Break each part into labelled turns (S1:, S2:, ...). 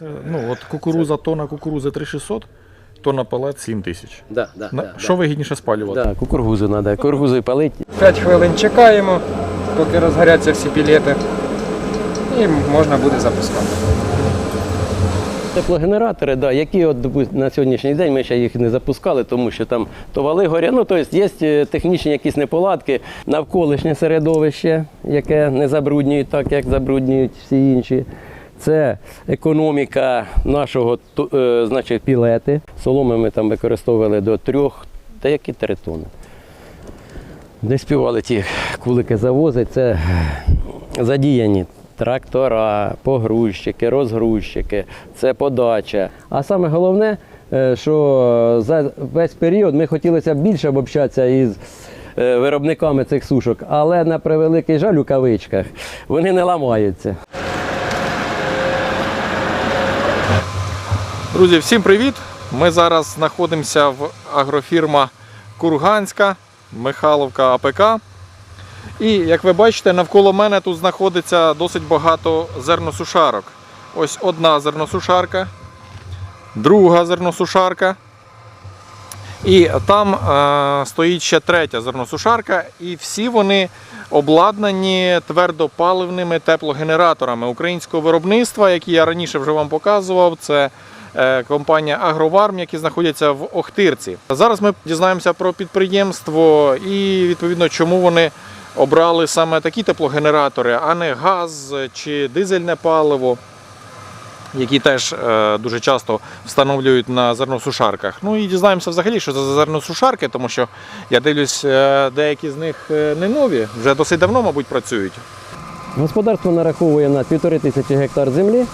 S1: Це, Ну, от кукуруза, тонна кукурузи 3600, тонна палет 7 тисяч.
S2: Да, да,
S1: На-
S2: да,
S1: Що вигідніше спалювати?
S2: да. Кукургузу треба, кукургузу палить.
S3: 5 хвилин чекаємо, поки розгоряться всі білети. І можна буде запускати.
S2: Теплогенератори, да, які от допу- на сьогоднішній день ми ще їх не запускали, тому що там то вали горять. Ну, тобто є е, технічні якісь неполадки, навколишнє середовище, яке не забруднюють так, як забруднюють всі інші. Це економіка нашого е, значить, пілети. Соломи ми там використовували до трьох, та які три тони. Не співали ті кулики завозить, це задіяні трактора, погрузчики, розгрузчики, це подача. А саме головне, е, що за весь період ми хотілося б більше обобщатися із е, виробниками цих сушок, але на превеликий жаль у кавичках вони не ламаються.
S1: Друзі, всім привіт! Ми зараз знаходимося в агрофірма Курганська, Михайловка АПК. І як ви бачите, навколо мене тут знаходиться досить багато зерносушарок. Ось одна зерносушарка, друга зерносушарка. І там е, стоїть ще третя зерносушарка, і всі вони обладнані твердопаливними теплогенераторами українського виробництва, які я раніше вже вам показував. Це компанія Агроварм, які знаходяться в Охтирці. Зараз ми дізнаємося про підприємство і відповідно, чому вони обрали саме такі теплогенератори, а не газ чи дизельне паливо які теж е, дуже часто встановлюють на зерносушарках. Ну і дізнаємося взагалі, що це за зерносушарки, тому що я дивлюсь, е, деякі з них е, не нові, вже досить давно, мабуть, працюють.
S2: Господарство нараховує на півтори тисячі гектар землі.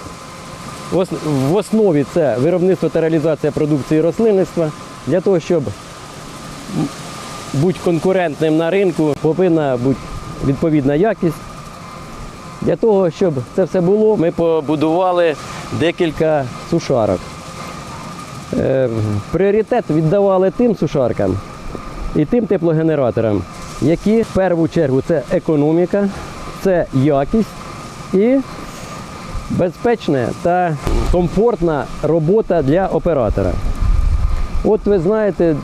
S2: В основі це виробництво та реалізація продукції рослинництва. Для того, щоб бути конкурентним на ринку, повинна бути відповідна якість. Для того, щоб це все було, ми побудували декілька сушарок. Е, Пріоритет віддавали тим сушаркам і тим теплогенераторам, які в першу чергу це економіка, це якість і безпечна та комфортна робота для оператора. От ви знаєте,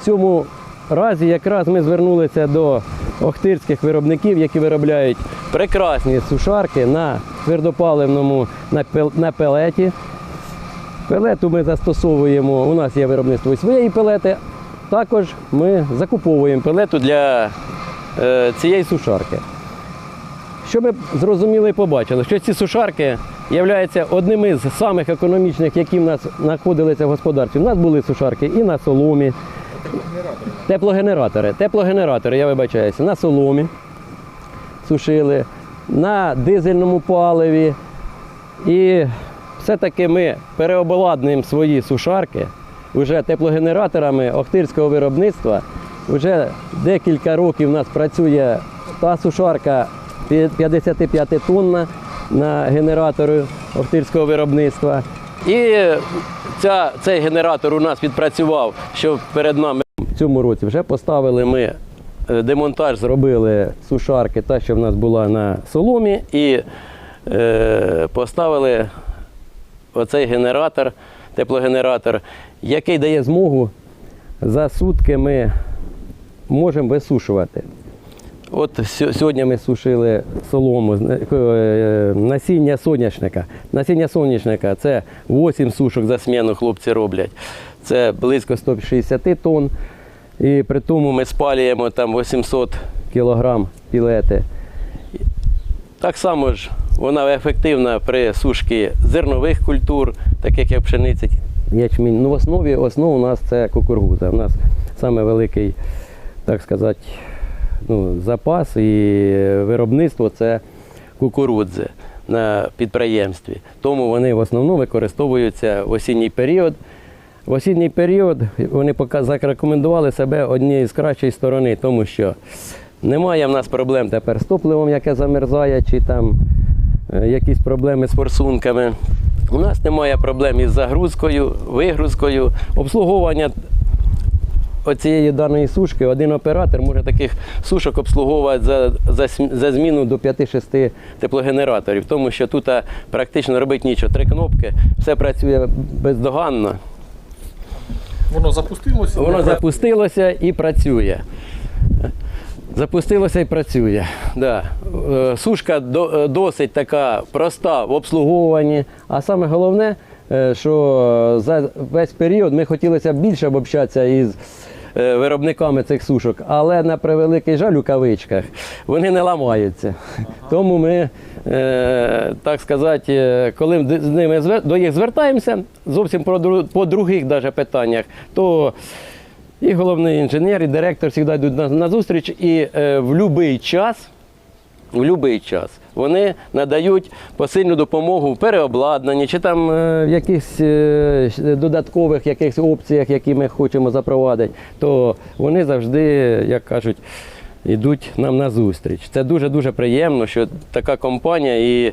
S2: в цьому разі якраз ми звернулися до охтирських виробників, які виробляють прекрасні сушарки на твердопаливному на, пел- на пелеті. Пелету ми застосовуємо, у нас є виробництво своєї пелети. Також ми закуповуємо пелету для е, цієї сушарки. Що ми зрозуміли і побачили, що ці сушарки являються одними з самих економічних, які в нас знаходилися в господарстві. У нас були сушарки і на соломі. Теплогенератори. Теплогенератори, я вибачаюся, на соломі сушили, на дизельному паливі. І все-таки ми переобладнуємо свої сушарки вже теплогенераторами охтирського виробництва. Вже декілька років у нас працює та сушарка 55 тонна на генераторі охтирського виробництва. І ця, цей генератор у нас відпрацював, що перед нами в цьому році вже поставили ми е, демонтаж, зробили сушарки, та, що в нас була на соломі, і е, поставили оцей генератор, теплогенератор, який дає змогу за сутки ми можемо висушувати. От сьогодні ми сушили солому, е, насіння соняшника. Насіння соняшника це 8 сушок за сміну хлопці роблять. Це близько 160 тонн. І при тому ми спалюємо там 800 кг пілети. Так само ж вона ефективна при сушці зернових культур, таких як пшениця, ячмінь. Ну, в основі основа у нас це кукурудза. У нас саме великий, так сказати, ну, запас і виробництво це кукурудзи на підприємстві. Тому вони в основному використовуються в осінній період. В осінній період вони зарекомендували себе однією з кращої сторони, тому що немає в нас проблем тепер з топливом, яке замерзає, чи там е, якісь проблеми з форсунками. У нас немає проблем із загрузкою, вигрузкою, обслуговування оцієї даної сушки один оператор може таких сушок обслуговувати за, за, за зміну до 5-6 теплогенераторів, тому що тут практично робити нічого. Три кнопки, все працює бездоганно.
S1: Воно запустилося.
S2: Воно запустилося і працює. Запустилося і працює. Да. Е, Сушка е, досить така проста в обслуговуванні. А саме головне, е, що за весь період ми хотілося більше обобщатися із виробниками цих сушок, але на превеликий жаль у кавичках вони не ламаються. Тому ми, е, так сказати, е, коли з ними до їх звертаємося, зовсім по, дру- по других даже питаннях, то і головний інженер, і директор завжди йдуть на, зустріч, і е, в будь-який час, в будь-який час вони надають посильну допомогу в переобладнанні чи там е, в якихось е, додаткових якихось опціях, які ми хочемо запровадити, то вони завжди, як кажуть, йдуть нам на зустріч. Це дуже-дуже приємно, що така компанія і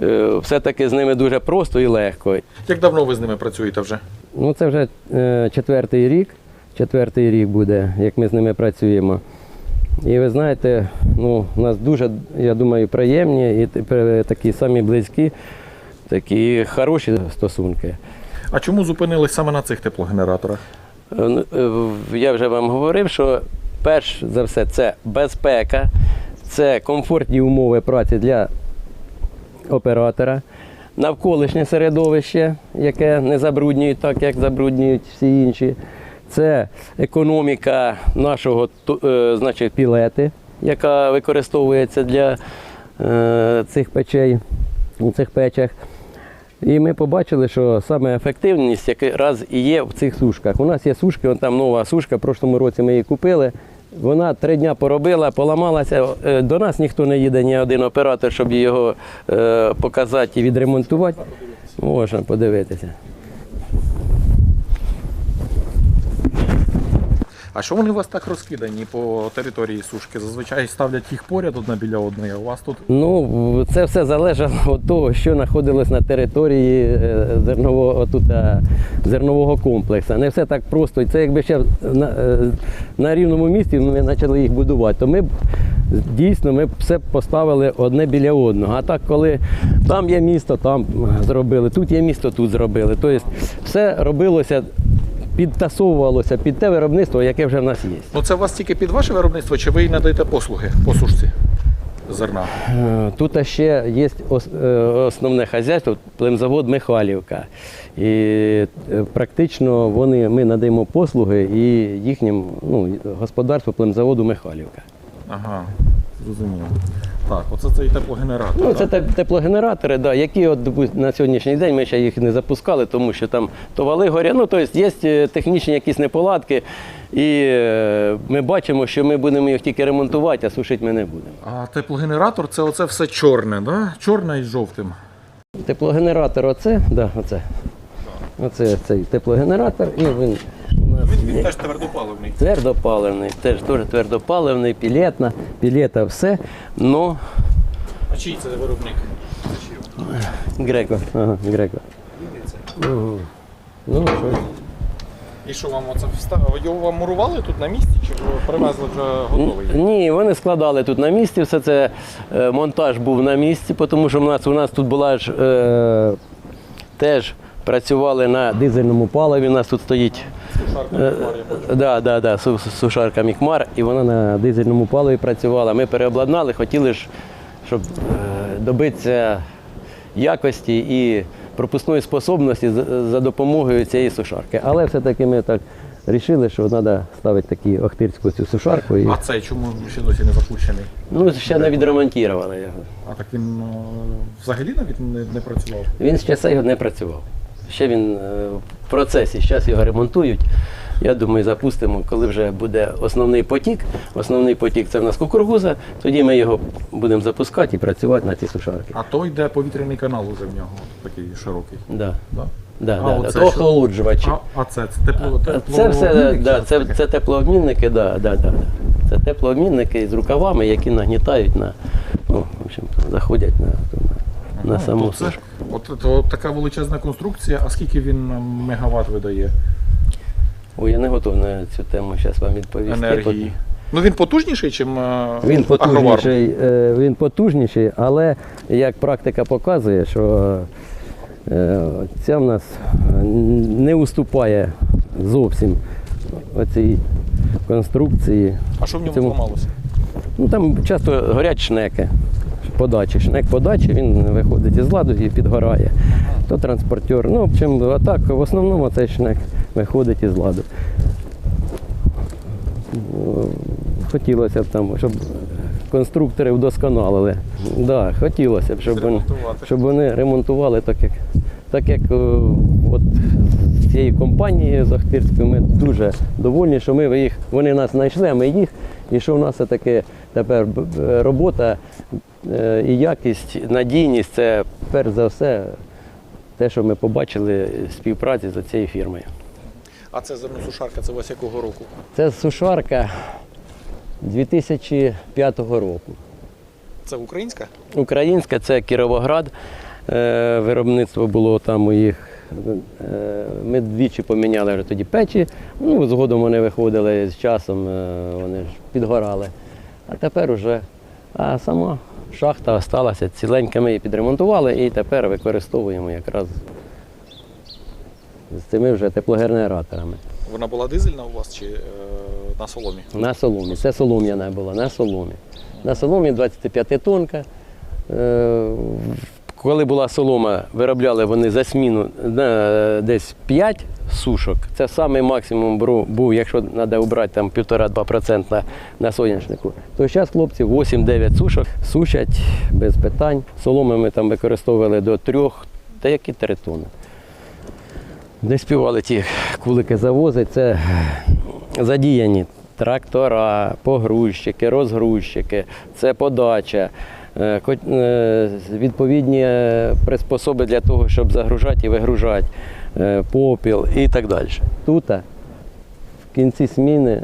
S2: е, все-таки з ними дуже просто і легко.
S1: Як давно ви з ними працюєте вже?
S2: Ну, це вже четвертий рік. Четвертий рік буде, як ми з ними працюємо. І ви знаєте, ну, у нас дуже, я думаю, приємні і такі самі близькі, такі хороші стосунки.
S1: А чому зупинились саме на цих теплогенераторах?
S2: Е, ну, е, Я вже вам говорив, що перш за все це безпека, це комфортні умови праці для оператора, навколишнє середовище, яке не забруднюють так, як забруднюють всі інші. Це економіка нашого е, значить, пілети, яка використовується для е, цих печей у цих печах. І ми побачили, що саме ефективність якраз і є в цих сушках. У нас є сушки, там нова сушка, в прошлому році ми її купили. Вона три дня поробила, поламалася. Е, До нас ніхто не їде, ні один оператор, щоб його показати і відремонтувати. Можна подивитися.
S1: А що вони у вас так розкидані по території сушки? Зазвичай ставлять їх поряд одна біля одної, а у вас тут
S2: Ну, це все залежало від того, що знаходилось на території е, зернового, отут, е, зернового комплексу. Не все так просто. Це якби ще на, е, на рівному місці ми почали їх будувати, то ми б дійсно ми все поставили одне біля одного. А так, коли там є місто, там зробили, тут є місто, тут зробили. Тобто все робилося, підтасовувалося під те виробництво, яке вже в нас є.
S1: ну це у вас тільки під ваше виробництво, чи ви й надаєте послуги по сушці зерна?
S2: Е, Тут ще є е, основне хазяйство, племзавод Михайлівка. І е, практично вони, ми надаємо послуги і їхнім ну, господарству племзаводу Михайлівка.
S1: Ага, зрозуміло. Так, оце цей теплогенератор.
S2: Ну, це теплогенератори, да, які от, допу- на сьогоднішній день ми ще їх не запускали, тому що там то вали горять. Ну, тобто є е, технічні якісь неполадки, і е, ми бачимо, що ми будемо їх тільки ремонтувати, а сушити ми не будемо.
S1: А теплогенератор це оце все чорне, да? Чорне із жовтим.
S2: Теплогенератор оце, да, оце. Оце цей теплогенератор, і він нас є.
S1: теж твердопаливний.
S2: Твердопаливний, теж дуже твердопаливний, пілетна, пілета все. Ну,
S1: А чий це виробник?
S2: греко. Ага, греко. Угу. Ну, що?
S1: І що вам оце вставили? Його вам мурували тут на місці, чи привезли вже готовий?
S2: Ні, вони складали тут на місці, все це е, монтаж був на місці, тому що у нас, у нас тут була ж е, теж працювали на дизельному паливі. У нас тут стоїть Е,
S1: я.
S2: Да, да, да, су- су- сушарка Мікмар, і вона на дизельному паливі працювала. Ми переобладнали, хотіли ж, щоб е, добитися якості і пропускної способності за, допомогою цієї сушарки. Але все-таки ми так вирішили, що треба ставити таку охтирську цю сушарку. І,
S1: А цей чому ще досі не запущений?
S2: ну, ще не відремонтували його.
S1: А так він е, взагалі навіть не, не працював.
S2: Він ще цей не працював. Ще він е, в процесі, зараз його ремонтують. Я думаю, запустимо, коли вже буде основний потік. Основний потік це в нас кукуруза, тоді ми його будемо запускати і працювати на ці сушарки.
S1: А то йде повітряний канал уже в нього, такий широкий.
S2: Да.
S1: Да?
S2: Да,
S1: А,
S2: да, да. охолоджувачі.
S1: А, а це, це тепло,
S2: Це все да, це, це теплообмінники, да, да, да, да. Це теплообмінники з рукавами, які нагнітають на, ну, в общем, заходять на, на, на саму сушку.
S1: От, от, от така величезна конструкція, а скільки він е, мегаватт видає?
S2: Ой, я не готовий на цю тему зараз вам відповісти.
S1: енергії. Ну він потужніший, ніж
S2: Він потужніший, е, він потужніший, але як практика показує, що е, ця в нас е, не уступає зовсім оцій конструкції.
S1: А що в ньому зламалося?
S2: Ну, там часто горять шнеки. Подачі. Шнек подачі, він виходить із ладу і підгорає. То транспортер. Ну, в общем, а так, в основному цей шнек виходить із ладу. Хотілося б там, щоб конструктори вдосконалили. Да, хотілося б, щоб вони, щоб вони ремонтували так, як, так як от з цією компанією з Охтирською ми дуже довольні, що ми їх, вони нас знайшли, а ми їх. І що в нас таке тепер робота е, і якість, надійність це перш за все те, що ми побачили в співпраці з цією фірмою.
S1: А це зерносушарка, це у вас якого року?
S2: Це сушарка 2005 року.
S1: Це українська?
S2: Українська це Кіровоград. Е, Виробництво було там у їх. Е, Ми двічі поміняли вже тоді печі. Ну, згодом вони виходили з часом, е, вони ж підгорали. А тепер уже а сама шахта залишилася ціленька, ми її підремонтували і тепер використовуємо якраз з цими вже теплогенераторами.
S1: Вона була дизельна у вас чи е, на соломі?
S2: На соломі. Це солом'яна була, на соломі. На соломі 25 тонка. Коли була солома, виробляли вони за сміну е, десь 5 сушок. Це самий максимум був, якщо треба обрати там 1,5-2% на, соняшнику. То зараз хлопці 8-9 сушок сушать без питань. Соломи ми там використовували до 3, та які 3 тонни. Не співали ті кулики завозити. Це задіяні трактора, погрузчики, розгрузчики, це подача, відповідні е, приспособи для того, щоб загружати і вигружати, е, попіл і так далі. Тут в кінці зміни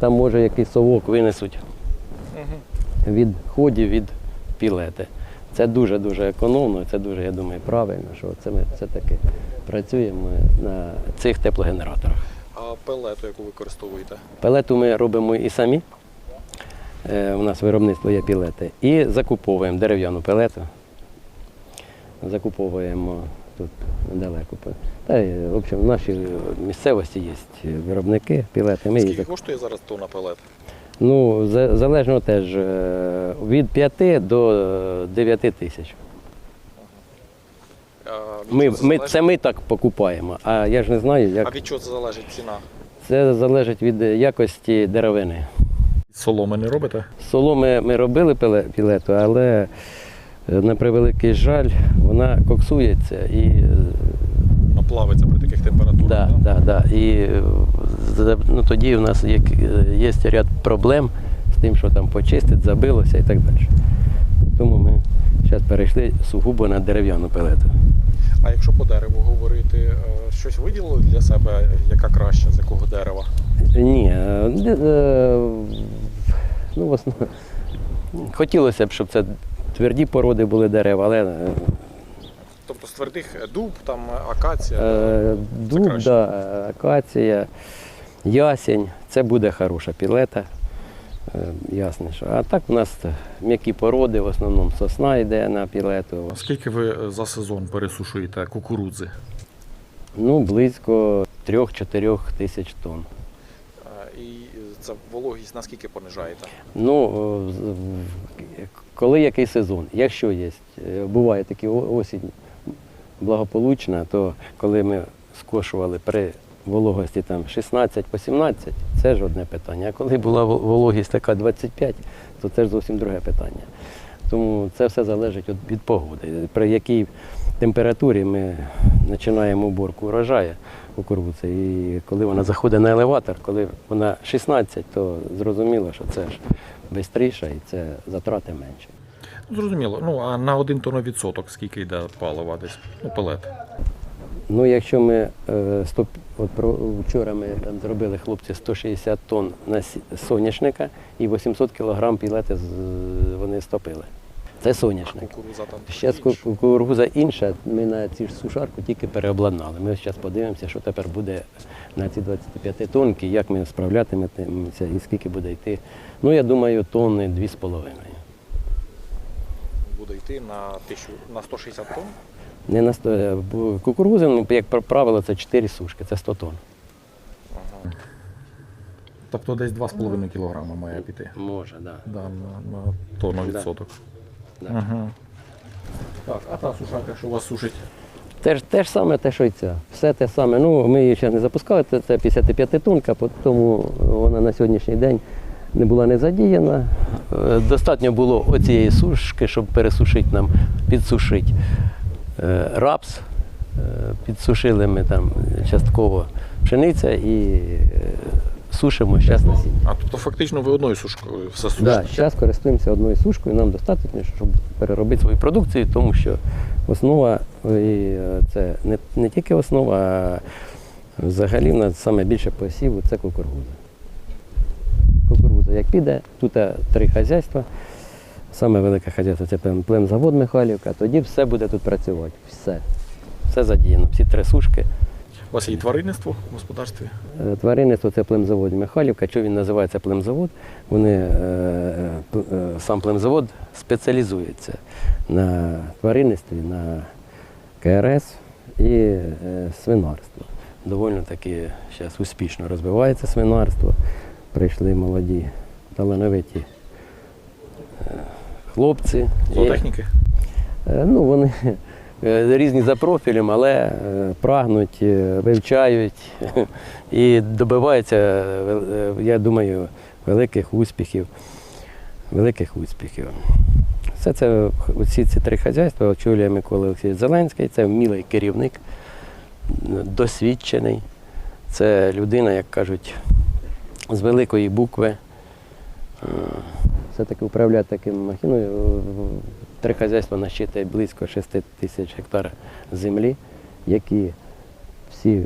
S2: там може якийсь совок винесуть від ходів від пілети. Це дуже-дуже економно, це дуже, я думаю, правильно, що це ми все-таки працюємо на цих теплогенераторах.
S1: А пелету, яку використовуєте?
S2: Пелету ми робимо і самі. Е, У нас виробництво є пілети. І закуповуємо дерев'яну пелету. Закуповуємо тут недалеко. Та, й, в общем, в нашій місцевості є виробники пілети. Ми
S1: Скільки коштує зараз тонна пелет?
S2: Ну, залежно теж е, від 5 до е, 9 тисяч. Ми, ми, це ми так покупаємо. А я ж не знаю, як.
S1: А від чого це залежить ціна?
S2: це залежить від якості деревини.
S1: Соломи не робите?
S2: Соломи ми робили пілету, але е, на превеликий жаль, вона коксується і е,
S1: плавиться при таких температурах.
S2: да, да, да, і е, ну, тоді в нас є, є ряд проблем з тим, що там почистить, забилося і так далі. Тому ми зараз перейшли сугубо на дерев'яну пелету.
S1: А якщо по дереву говорити, е, щось виділили для себе, яка краще, з якого дерева?
S2: Ні, е, е, ну, в основному, хотілося б, щоб це тверді породи були дерева, але
S1: Тобто з твердих дуб, там акація.
S2: Е, Дуб, да, акація, ясень це буде хороша пілета. Е, Ясно, що. А так у нас м'які породи, в основному сосна йде на пілету.
S1: Скільки ви е, за сезон пересушуєте кукурудзи?
S2: Ну, близько 3-4 тисяч тонн.
S1: І це вологість наскільки понижаєте?
S2: Ну, коли який сезон? Якщо є, е, буває такі осінь благополучна, то коли ми скошували при вологості там 16 по 17, це ж одне питання. А коли була вологість така 25, то це ж зовсім друге питання. Тому це все залежить від, погоди. При якій температурі ми починаємо уборку урожаю кукурудзи. І коли вона заходить на елеватор, коли вона 16, то зрозуміло, що це ж швидше і це затрати менші.
S1: Ну, Зрозуміло. Ну а на один тонновідсоток скільки йде палива десь? Ну, пелет.
S2: Ну, якщо ми е, 100, от про, вчора ми там зробили хлопці 160 тонн на соняшника і 800 кг пілети вони стопили. Це соняшник. Ще з ку- кукуруза інша, ми на цю ж сушарку тільки переобладнали. Ми зараз подивимося, що тепер буде на ці 25 тонки, як ми справлятимемося і скільки буде йти. Ну, я думаю, тонни 2,5.
S1: Буде йти на 160 тонн.
S2: Не на сто- е, бо кукурудзи, ну, як правило, це 4 сушки, це 100 тонн.
S1: Тобто десь 2,5 кг має піти.
S2: Може, так. Да.
S1: Да, на, на тонну відсоток.
S2: Да.
S1: Ага. Так, а та сушарка, що у вас сушить?
S2: Те ж, те ж саме, те, що й ця. Все те саме. Ну, ми її ще не запускали, це, це 55 тонка, тому вона на сьогоднішній день не була не задіяна. Е, Достатньо було оцієї сушки, щоб пересушити нам, підсушити рапс. Е, Підсушили ми там частково пшениця і е, сушимо зараз насіння.
S1: А тобто фактично ви одною сушкою все сушите?
S2: Да, зараз користуємося одною сушкою, нам достатньо, щоб переробити свою продукцію, тому що основа е, це не, не тільки основа, а взагалі в нас саме більше посіву це кукурудза. Кукурудза як піде, тут е, три хазяйства. Саме велике хазяйство це плем- племзавод Михайлівка, тоді все буде тут працювати. Все. Все задіяно, всі три сушки.
S1: У вас є тваринництво в господарстві?
S2: Е, Тваринництво це племзавод Михайлівка. Чого він називається племзавод? Вони, е, е, сам племзавод спеціалізується на тваринництві, на КРС і свинарство. Доволі таки зараз успішно розвивається свинарство. Прийшли молоді, талановиті хлопці.
S1: Зоотехніки?
S2: Е, Ну, вони е, різні за профілем, але е, прагнуть, вивчають і добиваються, я думаю, великих успіхів. Великих успіхів. Все це усі ці три хазяйства очолює Микола Олексійович Зеленський, це вмілий керівник, досвідчений. Це людина, як кажуть, з великої букви. Все-таки управляти таким махіною. Три хазяйства насчитує близько 6 тисяч гектар землі, які всі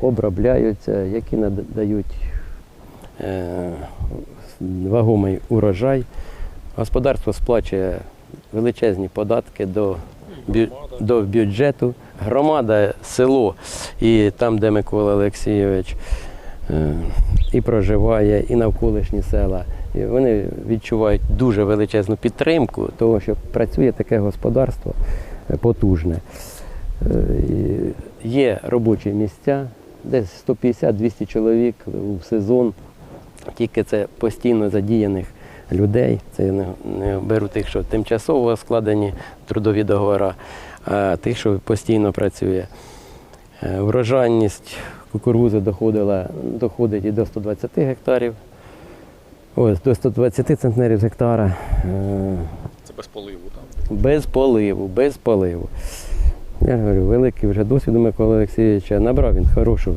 S2: обробляються, які надають е, вагомий урожай. Господарство сплачує величезні податки до, до бюджету. Громада, село і там, де Микола Олексійович е, і проживає, і навколишні села. І вони відчувають дуже величезну підтримку того, що працює таке господарство е, потужне. Е, Є робочі місця, десь 150-200 чоловік в сезон. Тільки це постійно задіяних людей. Це я не, беру тих, що тимчасово складені трудові договори, а тих, що постійно працює. Е, Врожайність кукурудзи доходила, доходить і до 120 гектарів. Ось до 120 центнерів з гектара.
S1: Це без поливу там.
S2: без поливу, без поливу. Я ж говорю, великий вже досвід у Миколи Олексійовича. Набрав він хорошу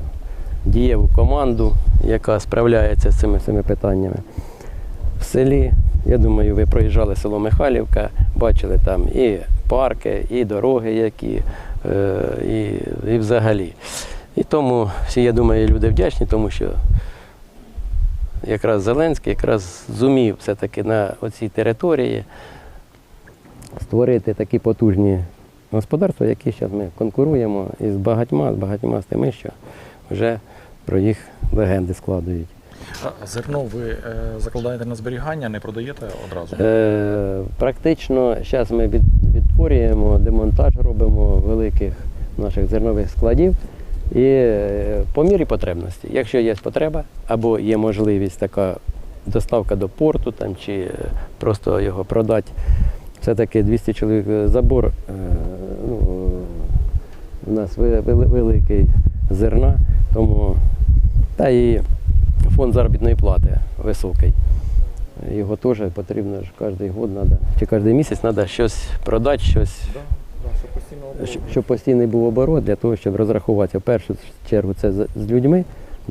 S2: дієву команду, яка справляється з цими, цими питаннями. В селі, я думаю, ви проїжджали село Михайлівка, бачили там і парки, і дороги, які, е, і, і взагалі. І тому всі, я думаю, люди вдячні, тому що якраз Зеленський якраз зумів все-таки на оцій території створити такі потужні господарства, які зараз ми конкуруємо із багатьма, з багатьма з тими, що вже про їх легенди складують.
S1: А зерно ви е, закладаєте на зберігання, не продаєте одразу?
S2: Е, практично зараз ми відтворюємо, демонтаж робимо великих наших зернових складів. І е, по мірі потребності. Якщо є потреба або є можливість така доставка до порту там, чи е, просто його продати, все-таки 200 чоловік е, забор, ну, у нас великий зерна, тому та і фонд заробітної плати високий. Його теж потрібно кожен год чи кожен місяць треба щось продати, щось
S1: щоб постійно
S2: щоб- щоб постійний був оборот для того, щоб розрахуватися. В першу чергу це з людьми,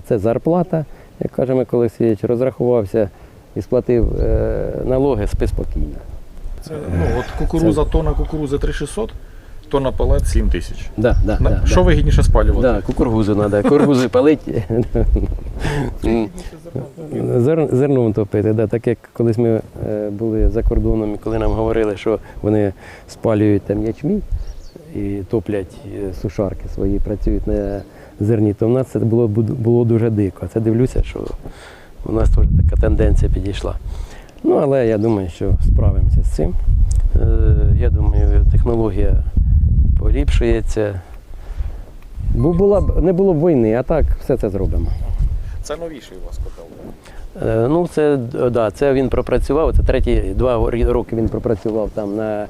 S2: це зарплата, як каже Микола Олексійович, розрахувався і сплатив е, налоги, спи спокійно.
S1: Це, ну, от кукуруза, тонна кукурузи 3600, тонна палет 7 тисяч.
S2: Да, да,
S1: На-
S2: да,
S1: Що
S2: да.
S1: вигідніше спалювати?
S2: Да, кукурузу треба, кукурузу палити. Зер, зерном топити. Да, так як колись ми е, були за кордоном, і коли нам говорили, що вони спалюють там ячмінь і топлять е, сушарки свої, працюють на зерні, то в нас це було, буд- було дуже дико. Це дивлюся, що у нас теж така тенденція підійшла. Ну, але я думаю, що справимося з цим. Е, Я думаю, технологія поліпшується. Бо була б не було б війни, а так все це зробимо.
S1: Це новіший у вас котел.
S2: Е, Ну, це, да, це він пропрацював. Це треті два роки він пропрацював там на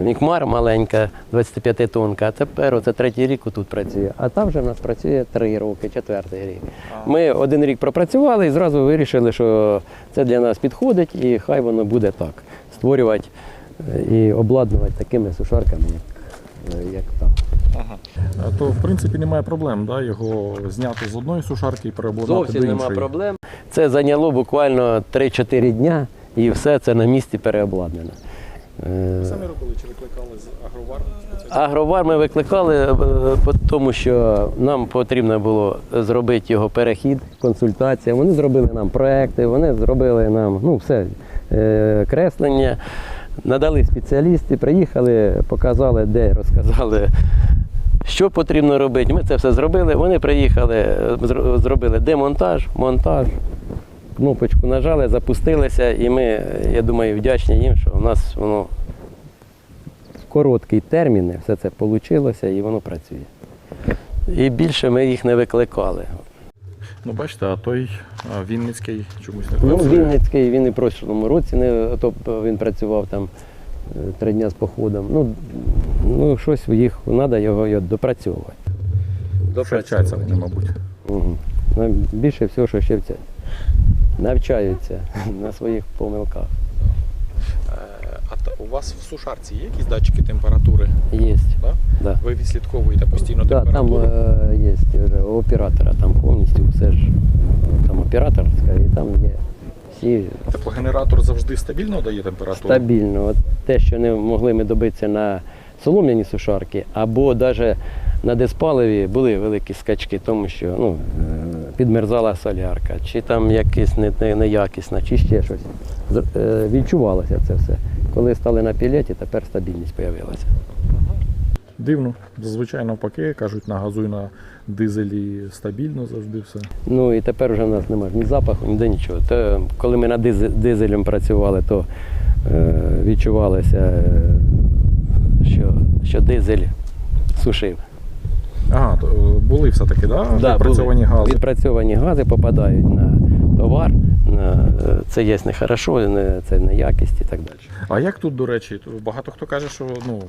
S2: Мікмар маленька, 25 тонка, а тепер це третій рік тут працює. А там вже в нас працює три роки, четвертий рік. Ми один рік пропрацювали і зразу вирішили, що це для нас підходить і хай воно буде так. Створювати е, і обладнувати такими сушарками, як, е, як там.
S1: Ага. А То в принципі немає проблем, да? його зняти з одної сушарки і переобладнати
S2: Зовсім
S1: до
S2: нема
S1: іншої.
S2: проблем. Це зайняло буквально 3-4 дня і все це на місці переобладнано. Е,
S1: Самі робили чи викликали з агровар?
S2: Агровар ми викликали, е, тому що нам потрібно було зробити його перехід, консультація. Вони зробили нам проекти, вони зробили нам ну, все, е, креслення, надали спеціалісти, приїхали, показали, де розказали. Що потрібно робити? Ми це все зробили. Вони приїхали, зробили демонтаж, монтаж, кнопочку нажали, запустилися, і ми, я думаю, вдячні їм, що у нас воно в короткі терміни все це вийшло і воно працює. І більше ми їх не викликали.
S1: Ну бачите, а той а, Вінницький чомусь не
S2: Ну,
S1: працює.
S2: Вінницький, він і в прошлому році не, то він працював там е, три дні з походом. Ну, ну щось в їх треба його, його допрацьовувати.
S1: Вчаться вони, мабуть.
S2: Угу. Більше всього, що ще. Навчаються на своїх помилках.
S1: А у вас в сушарці є якісь датчики температури?
S2: Є.
S1: Да?
S2: Да.
S1: Ви відслідковуєте постійно
S2: Да, там
S1: температуру?
S2: е, є вже у оператора, там повністю все ж там операторська, і там є всі
S1: Теплогенератор завжди стабільно дає температуру?
S2: стабільно. От те, що не могли ми добитися на солом'яні сушарки, або навіть на диспаливі були великі скачки, тому що ну, е, підмерзала солярка, чи там якась не, не, неякісна, чи ще щось. З- е, Відчувалося це все. Коли стали на пілеті, тепер стабільність з'явилася.
S1: Дивно. Зазвичай навпаки, кажуть, на газу і на дизелі стабільно завжди все.
S2: Ну і тепер вже в нас немає ні запаху, ніде нічого. То, коли ми над дизелем працювали, то е, відчувалося, е, що, що дизель сушив.
S1: Ага, то, е, були все-таки, да?
S2: Да,
S1: Відпрацьовані
S2: були.
S1: гази.
S2: Відпрацьовані гази попадають на товар. Е, це є не, це не якість і так далі.
S1: А як тут, до речі, багато хто каже, що ну,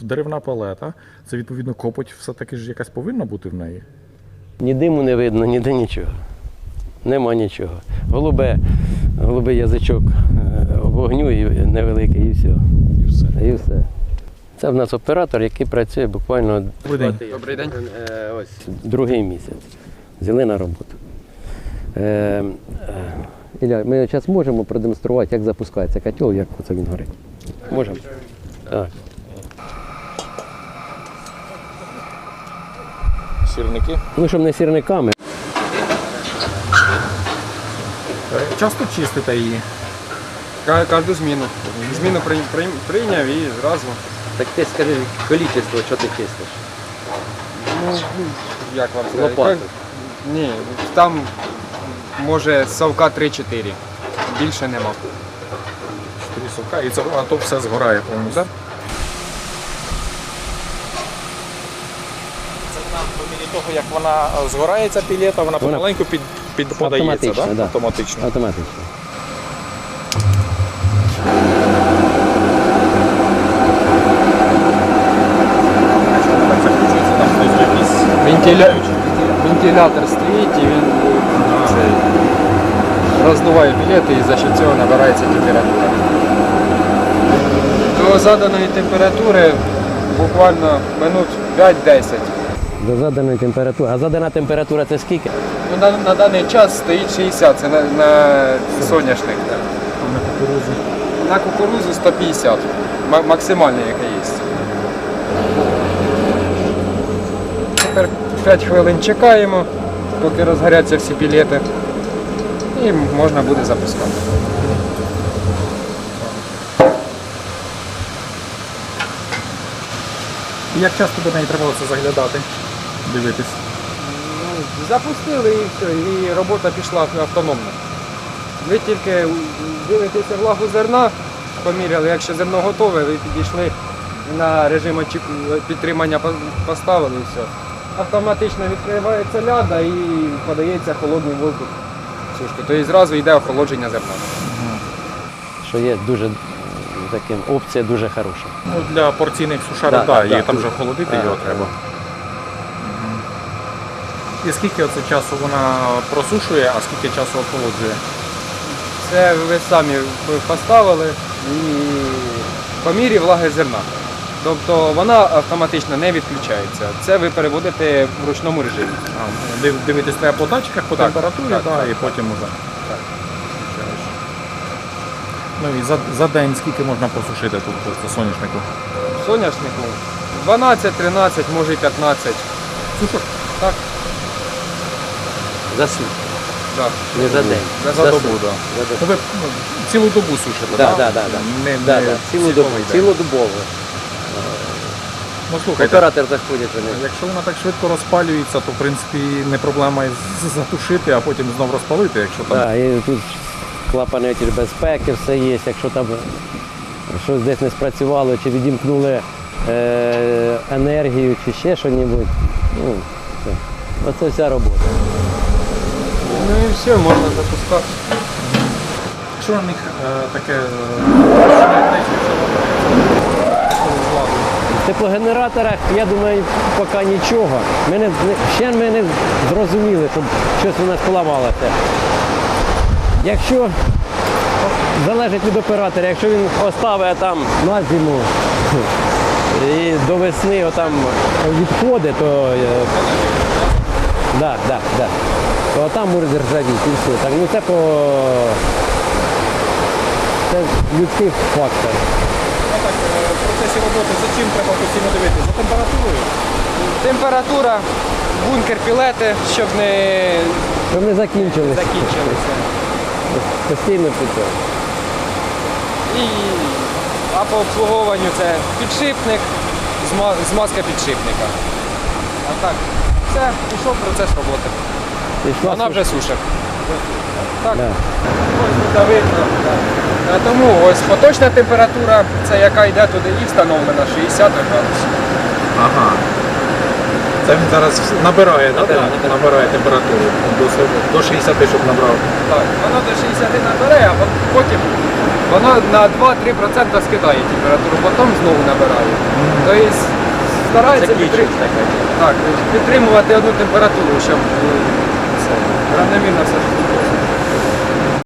S1: деревна палета, це відповідно копоть все-таки ж якась повинна бути в неї.
S2: Ні диму не видно, ніде нічого. Нема нічого. Голубе, голубий язичок е, вогню і невеликий, і все.
S1: І все.
S2: І все. Це в нас оператор, який працює буквально
S1: Добрий день.
S3: Добрий день.
S2: Е, ось другий місяць. Взяли на роботу. Е, е, Ілля, ми зараз можемо продемонструвати, як запускається котел, як це він горить. Можемо? Так.
S1: Сірники.
S2: Ну, щоб не сірниками.
S1: Часто чистите її.
S3: Кожну зміну. Зміну при- при- прийняв і зразу.
S2: Так ти скажи кількість, що ти чистиш.
S3: Ну, як вам сказати?
S2: Лопату.
S3: Ні, там може совка 3-4. Більше нема.
S1: Чотири совка, і це, а то все згорає повністю. Це по мірі того, як вона е, згорається пілета, вона
S2: Вона
S1: помаленьку під, підпадається,
S2: Автоматично, да.
S1: Автоматично.
S2: Автоматично.
S1: Так там
S3: Вентиля... Вентилятор стоїть і він роздуває білети і за що цього набирається температура. До заданої температури буквально минут 5-10.
S2: До заданої температури. А задана температура це скільки?
S3: Ну, на, на даний час стоїть 60, це на, на соняшник.
S1: на кукурузу.
S3: На кукурузу 150, ма- максимальне яке є. Тепер 5 хвилин чекаємо, поки розгоряться всі пілети. І можна буде запускати.
S1: Як часто до неї треба це заглядати? Дивитись.
S3: Ну, Запустили і все, і робота пішла автономно. Ви тільки дивитеся влагу зерна, поміряли, якщо зерно готове, ви підійшли на режим підтримання поставили і все. Автоматично відкривається ляда і подається холодний воздух сушку. Тобто зразу йде охолодження зерна.
S2: Що є дуже таким опція дуже хороша.
S1: Ну, для порційних сушарів,
S2: Да,
S1: так, да,
S2: да,
S1: її там
S2: дуже.
S1: вже охолодити його
S2: да.
S1: треба. І скільки оце часу вона просушує, а скільки часу охолоджує?
S3: Це ви самі поставили і по мірі влаги зерна. Тобто вона автоматично не відключається. Це ви переводите в ручному режимі.
S1: А, див- дивитись треба по датчиках, по
S3: Так,
S1: температурі,
S3: так,
S1: да,
S3: так,
S1: і
S3: так.
S1: потім уже.
S3: Так.
S1: Ну і за, за день скільки можна просушити тут по соняшнику?
S3: Соняшнику 12, 13, може і 15.
S1: Сушок?
S3: Так,
S2: За сутки,
S3: так.
S2: не за день.
S3: За
S1: За
S2: За
S1: добу,
S2: сутки.
S1: так.
S2: За добу.
S1: Ну, ви ну, цілу добу сушите,
S2: Да,
S1: так?
S2: да, да, да.
S1: Не,
S2: Да,
S1: не
S2: да,
S1: цілий
S2: цілодобово. Цілодобово.
S1: Ну слухайте,
S2: Оператор заходить вони.
S1: якщо вона так швидко розпалюється, то в принципі не проблема і з- затушити, а потім знов розпалити, якщо там.
S2: Так, і тут клапани ті ж безпеки, все є. Якщо там щось десь не спрацювало, чи відімкнули е, енергію, чи ще щось. Ну, це. Оце вся робота.
S3: Ну і все, можна запускати.
S1: Що на них е, таке е,
S2: теплогенераторах, я думаю, поки нічого. Ми ще ми не зрозуміли, щоб щось у нас поламалося. Якщо залежить від оператора, якщо він оставить там на зиму і до весни отам відходить, то е, да, да, да. то там може ржавіти і все. Так, ну це по це людський фактор.
S1: В процесі роботи за чим треба постійно дивитися? За температурою?
S3: Температура, бункер пілети, щоб не
S2: Щоб не закінчилися.
S3: закінчилися.
S2: Постійно під.
S3: І а по обслуговуванню це підшипник, зма- змазка підшипника. А так, все, пішов процес роботи.
S2: Пішла
S3: Вона вже сушить. Так,
S2: Да.
S3: ось тут видно. Тому ось поточна температура, це яка йде туди і встановлена 60 градусів.
S1: Ага. Це він зараз набирає, да?
S2: Набирає,
S1: там? набирає температуру до, до 60, щоб набрав.
S3: Так, воно до 60 набере, а потім воно на 2-3% скидає температуру, потім знову набирає. Тобто старається підтримувати, так, підтримувати одну температуру, щоб е, це, равномірно все.